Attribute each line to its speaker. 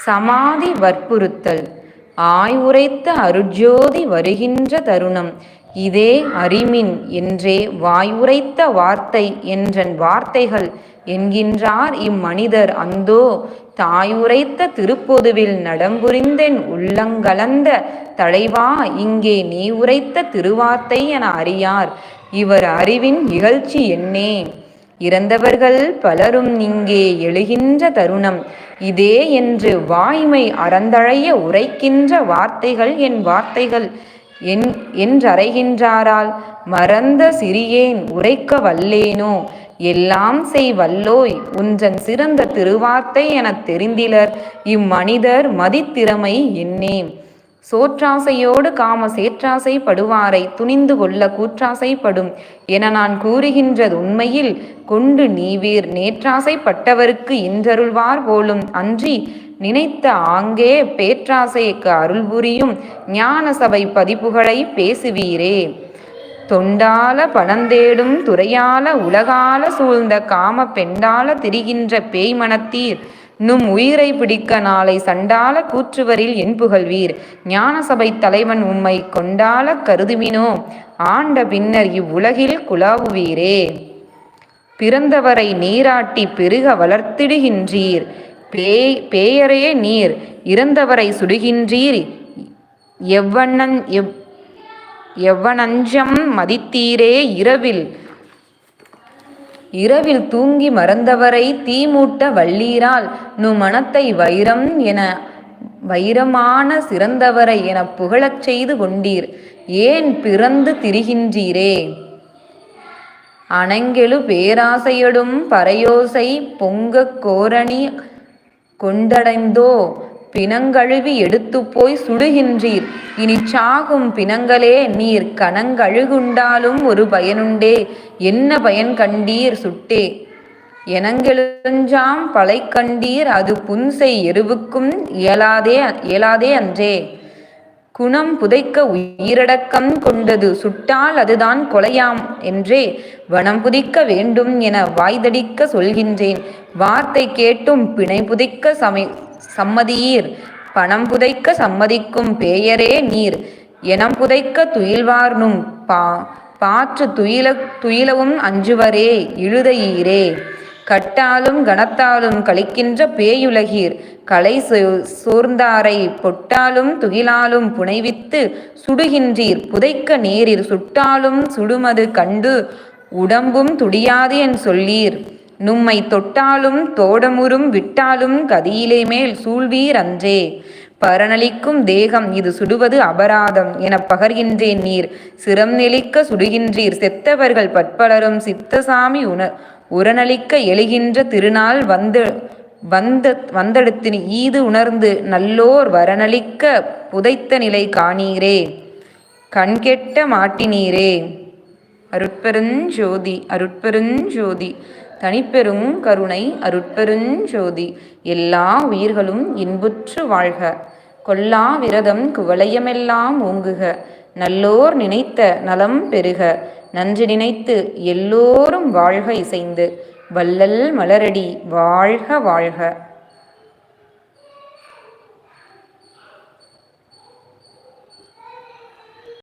Speaker 1: சமாதி வற்புறுத்தல். ஆய்வுரைத்த அருட்ஜோதி வருகின்ற தருணம். இதே அறிமின் என்றே வாயுரைத்த வார்த்தை என்றன் வார்த்தைகள் என்கின்றார் இம்மனிதர் அந்தோ. தாயுரைத்த திருப்பொதுவில் நடம்புரிந்தென் உள்ளங்கலந்த தலைவா இங்கே நீ உரைத்த திருவார்த்தை என அறியார். இவர் அறிவின் இகழ்ச்சி என்னே. இறந்தவர்கள் பலரும் இங்கே எழுகின்ற தருணம். இதே என்று வாய்மை அறந்தழைய உரைக்கின்ற வார்த்தைகள் என் வார்த்தைகள். என் என்றறைகின்றாரால் மறந்த சிறியேன் உரைக்க வல்லேனோ? எல்லாம் செய் வல்லோய் உன்றன் சிறந்த திருவார்த்தை எனத் தெரிந்திலர். இம்மனிதர் மதித்திறமை என்னே? சோற்றாசையோடு காம சேற்றாசை படுவாரை துணிந்து கொள்ள கூற்றாசைப்படும் என நான் கூறுகின்றது உண்மையில். கொண்டு நீவீர் நேற்றாசைப்பட்டவருக்கு இன்றருள்வார் போலும் அன்றி நினைத்த ஆங்கே பேற்றாசைக்கு அருள் புரியும் ஞான சபை பதிப்புகளை பேசுவீரே. தொண்டால பணந்தேடும் துறையால உலகால சூழ்ந்த காம பெண்டால திரிகின்ற பேய் மனத்தீர் நும் உயிரை பிடிக்க நாளை சண்டால கூற்றுவரில் என் புகழ்வீர். ஞான சபை தலைவன் உம்மை கொண்டால கருதுமினோ. ஆண்ட பின்னர் இவ்வுலகில் குலாவுவீரே பிறந்தவரை நீராட்டி பெருக வளர்த்திடுகின்றீர். பேய் பேயரே நீர். இறந்தவரை சுடுகின்றீர். எவ்வண்ணன் எவ் எவ்வனஞ்சம் மதித்தீரே இரவில். இரவில் தூங்கி மறந்தவரை தீமூட்ட வள்ளீரால் நு மனத்தை வைரம் என வைரமான சிறந்தவரை என புகழச் செய்து கொண்டீர். ஏன் பிறந்து திரிகின்றீரே? அணங்கெழு பேராசையடும் பறையோசை பொங்கக் கோரணி கொண்டடைந்தோ? பிணங்கழுவி எடுத்துப்போய் சுடுகின்றீர். இனி சாகும் பிணங்களே நீர் கணங்கழுகுண்டாலும் ஒரு பயனுண்டே. என்ன பயன் கண்டீர் சுட்டே? எனங்கெழுஞ்சாம் பலை கண்டீர் அது புன்செய் எருவுக்கும் இயலாதே இயலாதே அன்றே. குணம் புதைக்க உயிரடக்கம் கொண்டது சுட்டால் அதுதான் கொலையாம் என்றே. வனம் புதிக்க வேண்டும் என வாய்தடிக்க சொல்கின்றேன். வார்த்தை கேட்டும் பிணை புதைக்க சமை சம்மதியீர். பணம் புதைக்க சம்மதிக்கும் பேயரே நீர். எனம் புதைக்க துயில்வார்னும் பா பாற்று துயில துயிலவும் அஞ்சுவரே இழுதையீரே. கட்டாலும் கனத்தாலும் கழிக்கின்ற பேயுலகீர். கலை சோர்ந்தாரை பொட்டாலும் துகிலாலும் புனைவித்து சுடுகின்றீர். புதைக்க நேரில் சுட்டாலும் சுடுமது கண்டு உடம்பும் துடியாது என் சொல்லீர். நும்மை தொட்டாலும் தோடமுறும் விட்டாலும் கதியிலே மேல் சூழ்வீர் அன்றே. பரணளிக்கும் தேகம் இது சுடுவது அபராதம் என பகர்கின்றேன் நீர். சிரம் நெளிக்க சுடுகின்றீர் செத்தவர்கள் பற்பலரும் சித்தசாமி உண உரநளிக்க எழுகின்ற திருநாள் வந்து வந்த வந்தெடுத்து ஈது உணர்ந்து நல்லோர் வரனளிக்க புதைத்த நிலை காணீரே. கண்கெட்ட மாட்டினீரே. அருட்பெருஞ்சோதி அருட்பெருஞ்சோதி தனிப்பெரும் கருணை அருட்பெருஞ்சோதி எல்லா உயிர்களும் இன்புற்று வாழ்க. கொல்லா விரதம் குவளையமெல்லாம் ஓங்குக. நல்லோர் நினைத்த நலம் பெருக. நன்றி நினைத்து எல்லோரும் வாழ்க இசைந்து. வள்ளல் மலரடி வாழ்க வாழ்க.